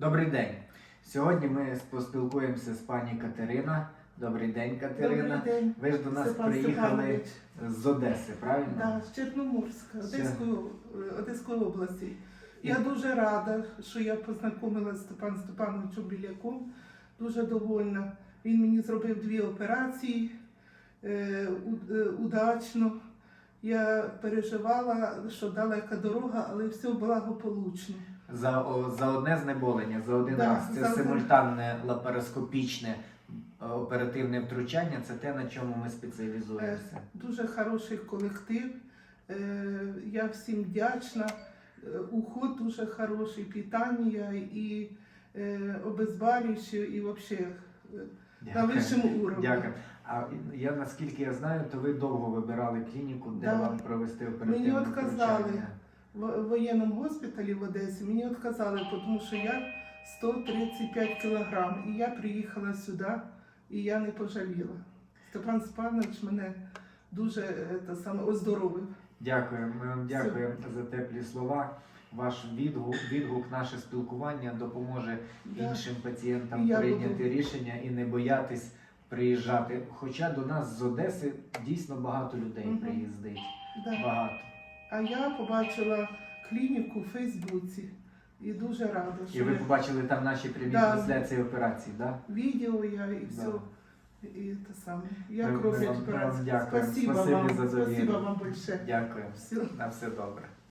Добрий день. Сьогодні ми поспілкуємося з пані Катерина. Добрий день, Катерина. Добрий день. Ви ж до нас Степан приїхали Степанович. з Одеси, правильно? Да, з Чорноморська, Одеської, е, Одеської області. Я дуже рада, що я познайомилася з Степаном Степановичем Біляком. Дуже довольна. Він мені зробив дві операції е, е, удачно. Я переживала, що далека дорога, але все благополучно. За, о, за одне знеболення, за один Да, раз. Це за один. симультанне лапароскопічне е, оперативне втручання. Це те, на чому ми спеціалізуємося. Дуже хороший колектив. Е, Я всім вдячна. Е, Уход дуже хороший, питання і е, і взагалі на вищому уровні. Дякую. А я наскільки я знаю, то ви довго вибирали клініку, де Да. вам провести оперативне Мені втручання. В воєнному госпіталі в Одесі мені відказали, тому що я 135 кілограм. І я приїхала сюди, і я не пожаліла. Степан Степанович мене дуже те саме, оздоровив. Дякую. Ми вам дякуємо за теплі слова. Ваш відгук, відгук, наше спілкування допоможе Да. іншим пацієнтам Я прийняти буду- рішення і не боятись приїжджати. Хоча до нас з Одеси дійсно багато людей Мгм. приїздить. Да. Багато. А я побачила клініку в Фейсбуці і дуже рада, І що ви я- побачили там наші прямі Да. трансляції операцій, да? відео я і все. І те саме. Як Ми- ми роблять вам- ми вам операцію. дякуємо. Спасибо Спасибі вам, за довіру. спасибо вам большое. Дякую. Все. На все добре.